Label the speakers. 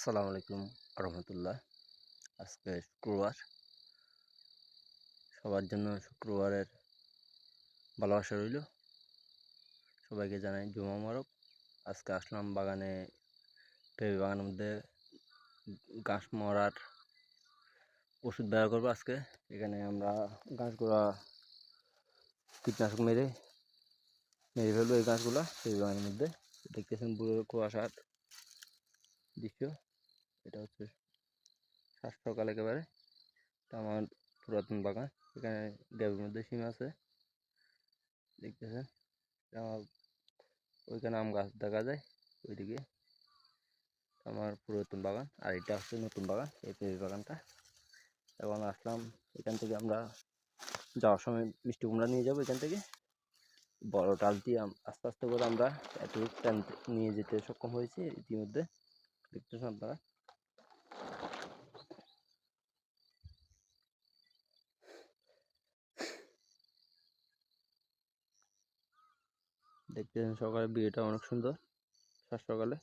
Speaker 1: আসসালামু আলাইকুম রহমতুল্লাহ। আজকে শুক্রবার। সবার জন্য শুক্রবারের ভালোবাসা রইল। সবাইকে জানাই জুমা মারক আজকে আসলাম বাগানে পেঁপে বাগানের মধ্যে ঘাস মরার ওষুধ ব্যবহার করব আজকে। এখানে আমরা গাছগুলা কীটনাশক মেরে মেরে ফেলব এই গাছগুলা পেঁপে বাগানের মধ্যে। দেখতেছেন পুরো কুয়াশার দৃশ্য। এটা হচ্ছে সাত একেবারে। এটা আমার পুরাতন বাগান। এখানে গ্যাপের মধ্যে সিম আছে। দেখতেছেন? আমার ওইখানে আম গাছ দেখা যায়, ওইদিকে। আমার পুরাতন বাগান। আর এটা হচ্ছে নতুন বাগান, এই পেঁপে বাগানটা। এখন আসলাম এখান থেকে আমরা যাওয়ার সময় মিষ্টি কুমড়া নিয়ে যাব এখান থেকে। বড় টাল দিয়ে আস্তে আস্তে করে আমরা এত নিয়ে যেতে সক্ষম হয়েছি ইতিমধ্যে। দেখতেছেন আপনারা? দেখতেছেন সকালে বিয়েটা অনেক সুন্দর সকালে।